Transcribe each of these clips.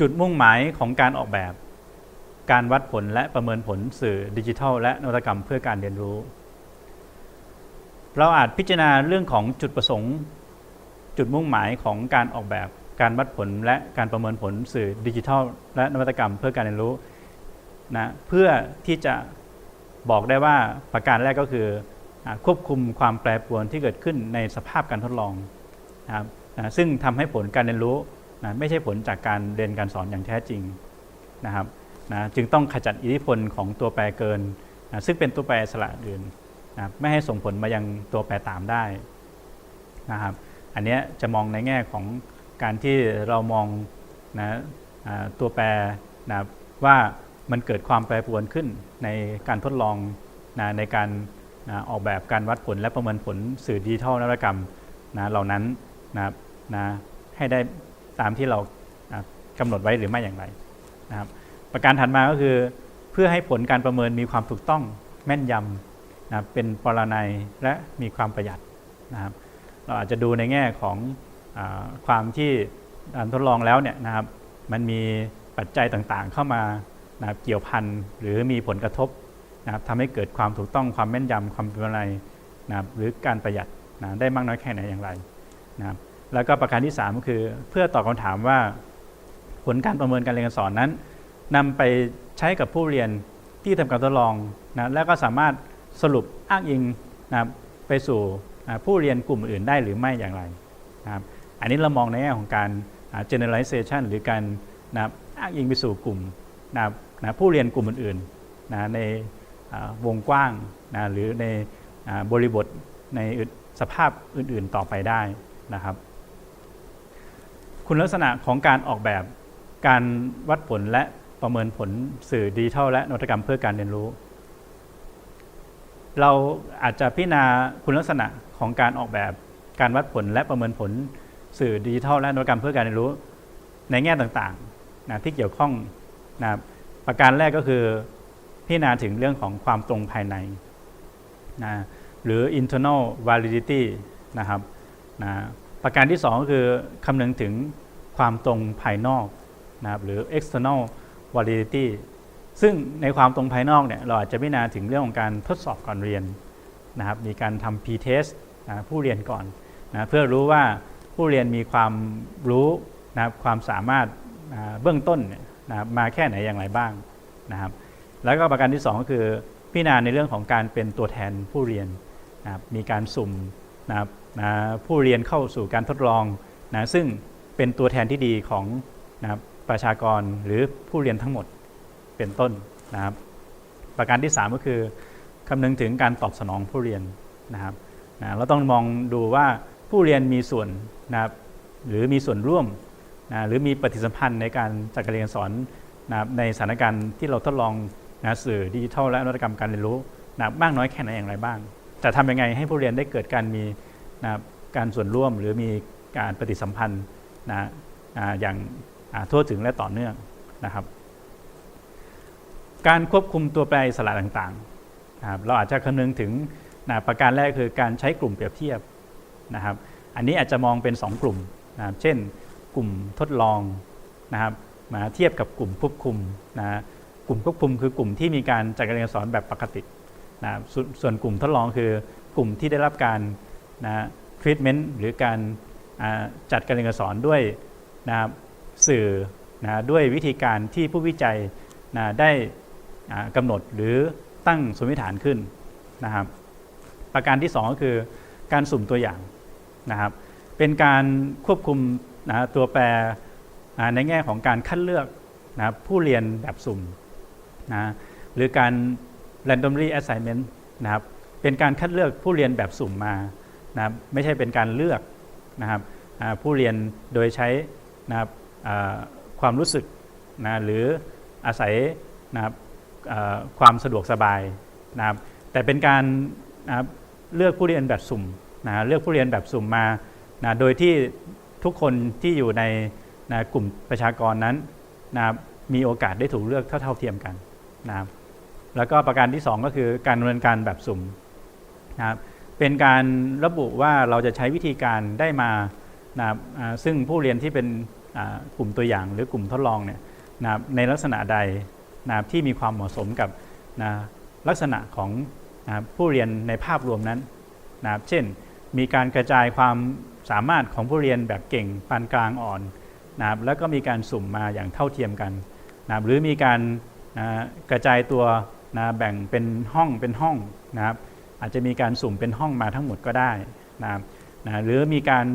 จุดมุ่งหมายของการออกแบบ การวัดผลและประเมินผลสื่อดิจิทัล และนวัตกรรมเพื่อการเรียนรู้ เราอาจพิจารณาเรื่องของจุดประสงค์ จุดมุ่งหมายของการออกแบบ การวัดผลและการประเมินผลสื่อดิจิทัล และนวัตกรรมเพื่อการเรียนรู้นะเพื่อที่จะบอกได้ว่าประการแรกก็คือควบคุมความแปรปรวนที่เกิดขึ้นในสภาพการทดลองนะครับนะซึ่งทำให้ผลการเรียนรู้ นะไม่ใช่ผลจากการเรียนการสอนอย่างแท้จริงนะครับนะจึงต้องขจัดอิทธิพลของตัวแปรเกินนะซึ่งเป็นตัวแปรสระอื่นนะไม่ให้ส่งผลมายังตัวแปรตามได้นะครับอันนี้จะมองในแง่ของการที่เรามองนะตัวแปรนะว่ามันเกิดความแปรปรวนขึ้นในการทดลองนะในการนะออกแบบการวัดผลและประเมินผลสื่อดิจิทัลนวัตกรรมนะเหล่านั้นนะนะให้ได้ ตามที่เรานะกำหนดไว้หรือไม่อย่างไรนะครับประการถัดมาก็คือเพื่อให้ผลการประเมินมีความถูกต้องแม่นยำนะเป็นปรนัยและมีความประหยัดนะครับเราอาจจะดูในแง่ของอความที่การทดลองแล้วเนี่ยนะครับมันมีปัจจัยต่างๆเข้ามานะเกี่ยวพันหรือมีผลกระทบนะครับทำให้เกิดความถูกต้องความแม่นยำความเป็นอะไรนะครับหรือการประหยัดนะได้มากน้อยแค่ไหนอย่างไรนะครับ แล้วก็ประการที่3ก็คือเพื่อตอบคำถามว่าผลการประเมินการเรียนการสอนนั้นนำไปใช้กับผู้เรียนที่ทำการทดลองนะแล้วก็สามารถสรุปอ้างอิงนะไปสู่ผู้เรียนกลุ่มอื่นได้หรือไม่อย่างไรนะครับอันนี้เรามองในแง่ของการ generalization หรือการนะอ้างอิงไปสู่กลุ่มนะนะผู้เรียนกลุ่มอื่นๆนะในวงกว้างนะหรือในบริบทในอื่นสภาพอื่นๆต่อไปได้นะครับ คุณลักษณะของการออกแบบการวัดผลและประเมินผลสื่อดิจิทัลและนวัตกรรมเพื่อการเรียนรู้ เราอาจจะพิจารณาคุณลักษณะของการออกแบบการวัดผลและประเมินผลสื่อดิจิทัลและนวัตกรรมเพื่อการเรียนรู้ ในแง่ต่างๆนะที่เกี่ยวข้องนะประการแรกก็คือพิจารณาถึงเรื่องของความตรงภายในนะหรือ internal validity นะครับนะ ประการที่สองก็คือคำนึงถึงความตรงภายนอกนะครับหรือ external validity ซึ่งในความตรงภายนอกเนี่ยเราอาจจะพิจารณาถึงเรื่องของการทดสอบก่อนเรียนนะครับมีการทำ p-test นะผู้เรียนก่อนนะเพื่อรู้ว่าผู้เรียนมีความรู้นะครับความสามารถนะเบื้องต้นเนี่ยนะครับมาแค่ไหนอย่างไรบ้างนะครับแล้วก็ประการที่ 2 ก็คือพิจารณาในเรื่องของการเป็นตัวแทนผู้เรียนนะครับมีการสุ่มนะครับ นะผู้เรียนเข้าสู่การทดลองนะซึ่งเป็นตัวแทนที่ดีของนะประชากรหรือผู้เรียนทั้งหมดเป็นต้นนะครับ ประการที่ 3 ก็คือคำนึงถึงการตอบสนองผู้เรียนนะครับนะเราต้องมองดูว่าผู้เรียนมีส่วนนะครับหรือมีส่วนร่วมนะหรือมีปฏิสัมพันธ์ในการจัดการเรียนสอนนะในสถานการณ์ที่เราทดลองนะสื่อดิจิทัลและนวัตกรรมการเรียนรู้นะมากน้อยแค่ไหนอย่างไรบ้าง จะทำยังไงให้ผู้เรียนได้เกิดการมี นะการส่วนร่วมหรือมีการปฏิสัมพันธ์นะอย่างทั่วถึงและต่อเนื่องนะครับ การควบคุมตัวแปรอิสระต่างๆนะครับเราอาจจะคำนึงถึงนะประการแรกคือการใช้กลุ่มเปรียบเทียบนะครับ อันนี้อาจจะมองเป็น 2 กลุ่มนะครับเช่น กลุ่มทดลองนะครับมาเทียบกับกลุ่มควบคุมนะกลุ่มควบคุมคือกลุ่มที่มีการจัดการเรียนการสอนแบบปกตินะสส่วนกลุ่มทดลองคือกลุ่มที่ได้รับการ นะทรีทเมนต์หรือการจัดการเรียนการสอนด้วยนะครับสื่อนะด้วยวิธีการที่ผู้วิจัยนะได้กำหนดหรือตั้งสมมติฐานขึ้นนะครับ ประการที่ 2 ก็คือการสุ่มตัวอย่างนะครับ เป็นการควบคุมนะตัวแปรในแง่ของการคัดเลือกนะผู้เรียนแบบสุ่มนะหรือการ randomly assignment นะครับเป็นการคัดเลือกผู้เรียนแบบสุ่มมา นะครับไม่ใช่เป็นการเลือกนะครับผู้เรียนโดยใช้นะครับความรู้สึกนะหรืออาศัยนะครับความสะดวกสบายนะครับแต่เป็นการนะครับเลือกผู้เรียนแบบสุ่มนะเลือกผู้เรียนแบบสุ่มมานะโดยที่ทุกคนที่อยู่ในนะกลุ่มประชากรนั้นนะครับมีโอกาสได้ถูกเลือกเท่าๆเทียมกันนะครับแล้วก็ประการที่ 2 ก็คือการดำเนินการแบบสุ่มนะครับ เป็นการระบุว่าเราจะใช้วิธีการได้มานะซึ่งผู้เรียนที่เป็นกลุ่มตัวอย่างหรือกลุ่มทดลองเนี่ยนะในลักษณะใดนะที่มีความเหมาะสมกับนะลักษณะของนะผู้เรียนในภาพรวมนั้นนะเช่น มีการกระจายความสามารถของผู้เรียนแบบเก่งปานกลางอ่อนนะแล้วก็มีการสุ่มมาอย่างเท่าเทียมกันนะหรือมีการนะกระจายตัวนะแบ่งเป็นห้องเป็นห้องนะครับ อาจจะมีการสุ่มเป็นห้องมาทั้งหมดก็ได้นะครับนะหรือมีการ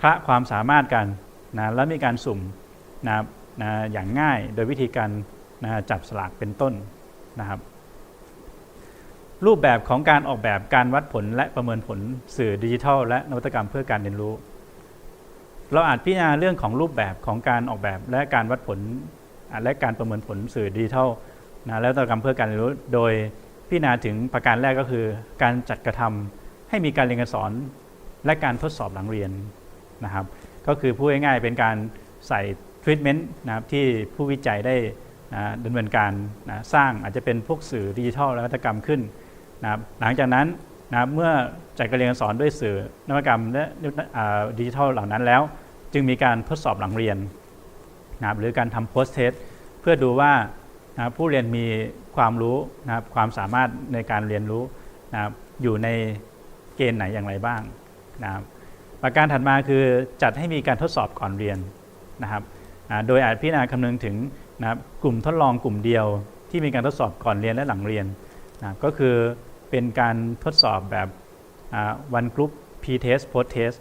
คละความสามารถกันนะแล้วมีการสุ่มนะนะอย่างง่ายโดยวิธีการนะจับสลากเป็นต้นนะครับรูปแบบของการออกแบบการวัดผลและประเมินผลสื่อดิจิทัล และนวัตกรรมเพื่อการเรียนรู้ เราอาจพิจารณาเรื่องของรูปแบบของการออกแบบและการวัดผลและการประเมินผลสื่อดิจิทัลนะและนวัตกรรมเพื่อการเรียนรู้โดย พิจารณาถึงประการแรกก็คือ การจัดกระทำให้มีการเรียนการสอนและการทดสอบหลังเรียนนะครับ ก็คือพูดง่ายๆเป็นการใส่ทรีทเมนต์นะครับที่ผู้วิจัยได้นะดำเนินการนะสร้างอาจจะเป็นพวกสื่อดิจิทัลและนวัตกรรมขึ้นนะครับหลังจากนั้นนะครับเมื่อจัดการเรียนการสอนด้วยสื่อนวัตกรรมและดิจิทัลเหล่านั้นแล้ว จึงมีการทดสอบหลังเรียนนะครับหรือการทำโพสเทสเพื่อดูว่า นะผู้เรียนมีความรู้นะครับความสามารถในการเรียนรู้นะครับอยู่ในเกณฑ์ไหนอย่างไรบ้างนะครับประการถัดมาคือจัดให้มีการทดสอบก่อนเรียนนะครับโดยอาจพิจารณาคำนึงถึงนะครับกลุ่มทดลองกลุ่มเดียวที่มีการทดสอบก่อนเรียนและหลังเรียนนะก็คือเป็นการทดสอบแบบวันกรุ๊ป pre-test post-test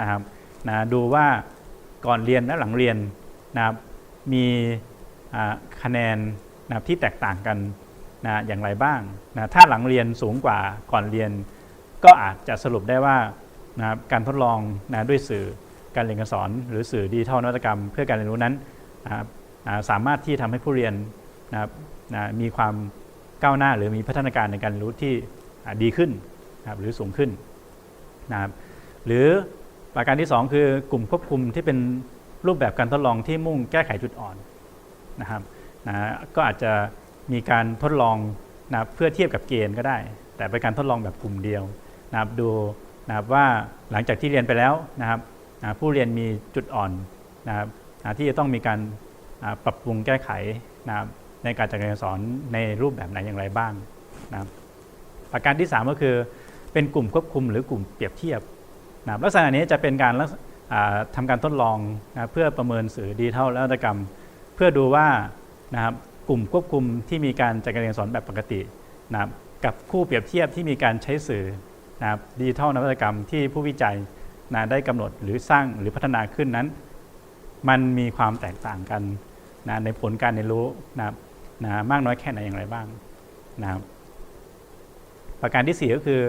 นะครับนะดูว่าก่อนเรียนและหลังเรียนนะครับมีคะแนน นะที่แตกต่างกันนะอย่างไรบ้างนะถ้าหลังเรียนสูงกว่าก่อนเรียน ก็อาจจะสรุปได้ว่านะการทดลองนะด้วยสื่อการเรียนการสอน หรือสื่อดิจิทัลนวัตกรรม เพื่อการเรียนรู้นั้นนะสามารถที่ทำให้ผู้เรียนนะนะมีความก้าวหน้าหรือมีพัฒนาการในการเรียนรู้ที่ดีขึ้นนะครับหรือสูงขึ้นนะครับหรือประการที่ 2 คือกลุ่มควบคุมที่เป็นรูปแบบการทดลองที่มุ่งแก้ไขจุดอ่อนนะครับ นะก็อาจจะมีการทดลองนะเพื่อเทียบกับเกณฑ์ก็ได้ แต่เป็นการทดลองแบบกลุ่มเดียวนะครับดูนะครับว่าหลังจากที่เรียนไปแล้วนะครับนะผู้เรียนมีจุดอ่อนนะครับนะที่จะต้องมีการอ่าปรับปรุงแก้ไขนะครับในการจัดการสอนในรูปแบบไหนอย่างไรบ้างนะครับประการที่ 3 ก็คือเป็นกลุ่มควบคุมหรือกลุ่มเปรียบเทียบนะครับลักษณะนี้จะเป็นการลักษอ่าทำการทดลองนะเพื่อประเมินสื่อดิจิทัลและนวัตกรรม เพื่อดูว่า นะครับกลุ่มควบคุมที่มีการจัดการเรียนสอนแบบปกตินะครับกับคู่เปรียบเทียบที่มีการใช้สื่อนะครับดิจิทัลนวัตกรรมที่ผู้วิจัยนะได้กำหนดหรือสร้างหรือพัฒนาขึ้นนั้น มันมีความแตกต่างกันนะในผลการเรียนรู้นะครับนะมากน้อยแค่ไหนอย่างไรบ้างนะครับประการที่ 4 ก็คือ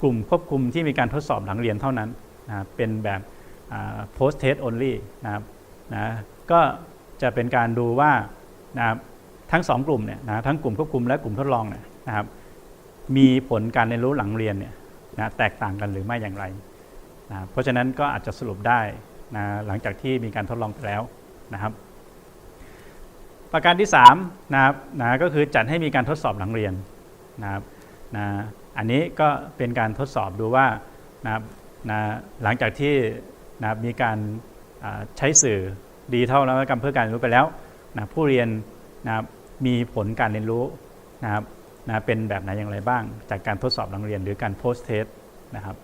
กลุ่มควบคุมที่มีการทดสอบหลังเรียนเท่านั้นนะเป็นแบบ post test only นะครับนะก็จะเป็นการดูว่า นะครับทั้งสองกลุ่มเนี่ยนะทั้งกลุ่มควบคุมและกลุ่มทดลองเนี่ยนะครับมีผลการเรียนรู้หลังเรียนเนี่ยนะแตกต่างกันหรือไม่อย่างไรนะเพราะฉะนั้นก็อาจจะสรุปได้นะหลังจากที่มีการทดลองไปแล้วนะครับ ประการที่3นะครับนะก็คือจัดให้มีการทดสอบหลังเรียนนะครับนะอันนี้ก็เป็นการทดสอบดูว่านะครับนะหลังจากที่นะมีการใช้สื่อดิจิทัลนวัตกรรมเพื่อการเรียนรู้ไปแล้ว นะผู้เรียนนะมีผลการเรียนรู้นะครับนะเป็นแบบไหนอย่างไรบ้าง จากการทดสอบหลังเรียนหรือการโพสเทสนะครับ